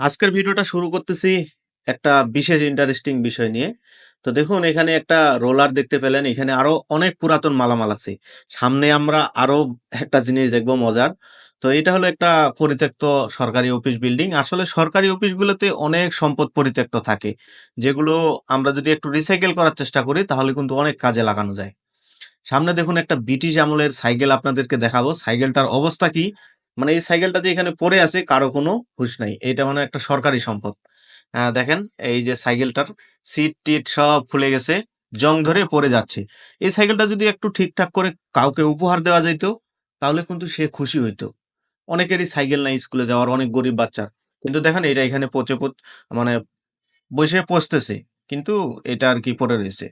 আজকের ভিডিওটা শুরু করতেছি একটা বিশেষ ইন্টারেস্টিং বিষয় নিয়ে। তো দেখুন, এখানে একটা রোলার দেখতে পেলেন। এখানে আরও অনেক পুরাতন মালামাল আছে। সামনে আমরা আরও একটা জিনিস দেখব মজার। তো এটা হলো একটা পরিত্যক্ত সরকারি অফিস বিল্ডিং। আসলে সরকারি অফিসগুলোতে অনেক সম্পদ পরিত্যক্ত থাকে। যেগুলো আমরা যদি একটু রিসাইকেল করার চেষ্টা করি, তাহলে কিন্তু অনেক কাজে লাগানো যায়। সামনে দেখুন একটা ব্রিটিশ আমলের সাইকেল আপনাদেরকে দেখাবো। সাইকেলটার অবস্থা কি? মানে এই সাইকেলটা যে এখানে পড়ে আছে কারও কোনো হুঁশ নাই। এটা মানে একটা সরকারি সম্পদ। দেখেন এই যে সাইকেলটার সিট-টিট সব খুলে গেছে। জং ধরে পড়ে যাচ্ছে। এই সাইকেলটা যদি একটু ঠিকঠাক করে কাউকে উপহার দেওয়া যাইত, তাহলে কিন্তু সে খুশি হইতো। অনেকেরই সাইকেল নাই স্কুলে যাওয়ার, অনেক গরিব বাচ্চার। কিন্তু দেখেন এটা এখানে পচে পচ মানে বসে পচতেছে। কিন্তু এটা আর কি পড়ে রয়েছে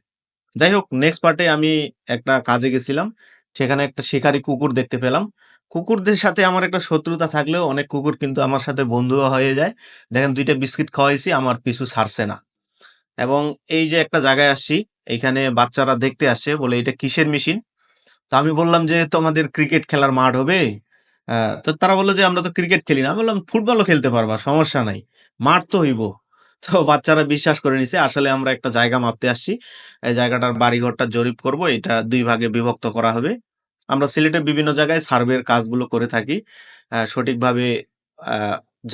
যাই হোক নেক্সট পার্টে আমি একটা কাজে গেছিলাম। সেখানে একটা শিকারী কুকুর দেখতে পেলাম। কুকুরদের সাথে আমার একটা শত্রুতা থাকলেও অনেক কুকুর কিন্তু আমার সাথে বন্ধুও হয়ে যায়। দেখেন দুইটা বিস্কিট খাওয়াইছি আমার পিছু ছাড়ছে না। এবং এই যে একটা জায়গায় আসছি, এইখানে বাচ্চারা দেখতে আসছে বলে এটা কিসের মেশিন? তো আমি বললাম যে, "তোমাদের ক্রিকেট খেলার মাঠ হবে?" তো তারা বলল যে, "আমরা তো ক্রিকেট খেলি না।" আমি বললাম, "ফুটবলও খেলতে পারবা, সমস্যা নাই। মাঠ তো হইব।" তো বাচ্চারা বিশ্বাস করে নিছে। আসলে আমরা একটা জায়গা মাপতে আসছি। এই জায়গাটার বাড়িঘরটা জরিপ করব। এটা দুই ভাগে বিভক্ত করা হবে। আমরা সিলেটের বিভিন্ন জায়গায় সার্ভের কাজগুলো করে থাকি। সঠিকভাবে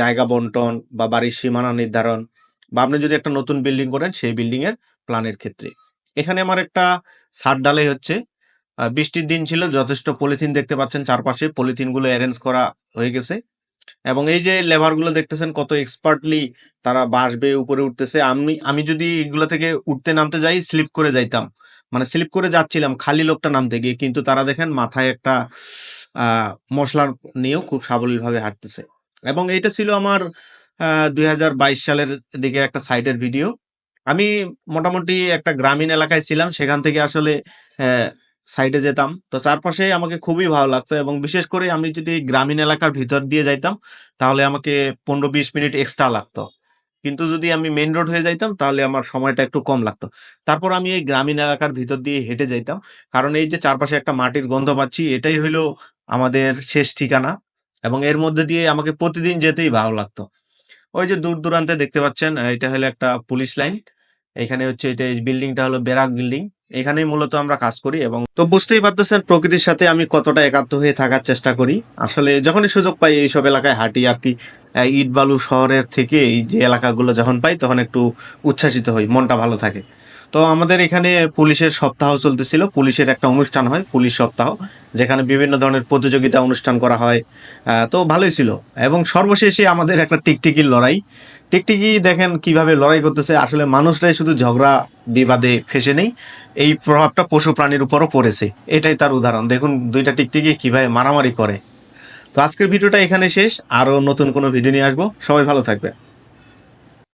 জায়গা বন্টন বা বাড়ির সীমানা নির্ধারণ বা আপনি যদি একটা নতুন বিল্ডিং করেন, সেই বিল্ডিং এর প্ল্যানের ক্ষেত্রে। এখানে আমার একটা ছাদ ডালাই হচ্ছে। বৃষ্টির দিন ছিল, যথেষ্ট পলিথিন দেখতে পাচ্ছেন চারপাশে। পলিথিনগুলো অ্যারেঞ্জ করা হয়ে গেছে। এবং এই যে লেবারগুলো দেখতেছেন কত এক্সপার্টলি তারা বাঁশ বেয়ে উপরে উঠতেছে। আমি আমি যদি এগুলো থেকে উঠতে নামতে যাই স্লিপ করে যাইতাম। মানে স্লিপ করে যাচ্ছিলাম, খালি লোকটা নামতে গিয়ে। কিন্তু তারা দেখেন মাথায় একটা মসলার নিয়েও খুব সাবলীলভাবে হাঁটতেছে। এবং এটা ছিল আমার ২০২২ সালের দিকে একটা সাইটের ভিডিও। আমি মোটামুটি একটা গ্রামীণ এলাকায় ছিলাম। সেখান থেকে আসলে সাইটে যেতাম। তো চারপাশে আমাকে খুবই ভালো লাগতো এবং বিশেষ করে আমি যদি গ্রামীণ এলাকার ভিতর দিয়ে যাইতাম, তাহলে আমাকে ১৫-২০ মিনিট এক্সট্রা লাগতো। কিন্তু যদি আমি মেইন রোড হয়ে যাইতাম তাহলে আমার সময়টা একটু কম লাগতো। তারপর আমি এই গ্রামীণ এলাকার ভিতর দিয়ে হেঁটে যাইতাম। কারণ এই যে চারপাশে একটা মাটির গন্ধ পাচ্ছি এটাই হইল আমাদের শেষ ঠিকানা। এবং এর মধ্যে দিয়ে আমাকে প্রতিদিন যেতেই ভালো লাগতো। ওই যে দূর-দূরান্তে দেখতে পাচ্ছেন এটা হলো একটা পুলিশ লাইন। এখানে হচ্ছে এটা এই বিল্ডিংটা হলো বেরাক বিল্ডিং। এখানেই মূলত আমরা কাজ করি এবং তো বুঝতেই পারতেছেন প্রকৃতির সাথে আমি কতটা একাত্ম হয়ে থাকার চেষ্টা করি। আসলে যখনই সুযোগ পাই এইসব এলাকায় হাঁটি আরকি। অ্যা ইট বালু শহরের থেকে এই যে এলাকাগুলো যখন পাই তখন একটু উচ্ছ্বাসিত হই। মনটা ভালো থাকে। তো আমাদের এখানে পুলিশের সপ্তাহ চলতেছিল। পুলিশের একটা অনুষ্ঠান হয়, পুলিশ সপ্তাহ। যেখানে বিভিন্ন ধরনের প্রতিযোগিতা অনুষ্ঠান করা হয়। তো ভালোই ছিল। এবং সর্বশেষে আমাদের একটা টিকটিকির লড়াই। টিকটিকি দেখেন কীভাবে লড়াই করতেছে। আসলে মানুষরাই শুধু ঝগড়া, বিবাদে ফেসে নেই। এই প্রভাবটা পশু প্রাণীর উপরও পড়েছে। এটাই তার উদাহরণ। দেখুন, দুইটা টিকটিকি কীভাবে মারামারি করে। তো আজকের ভিডিওটা এখানে শেষ। আরও নতুন কোনো ভিডিও নিয়ে আসব। সবাই ভালো থাকবেন।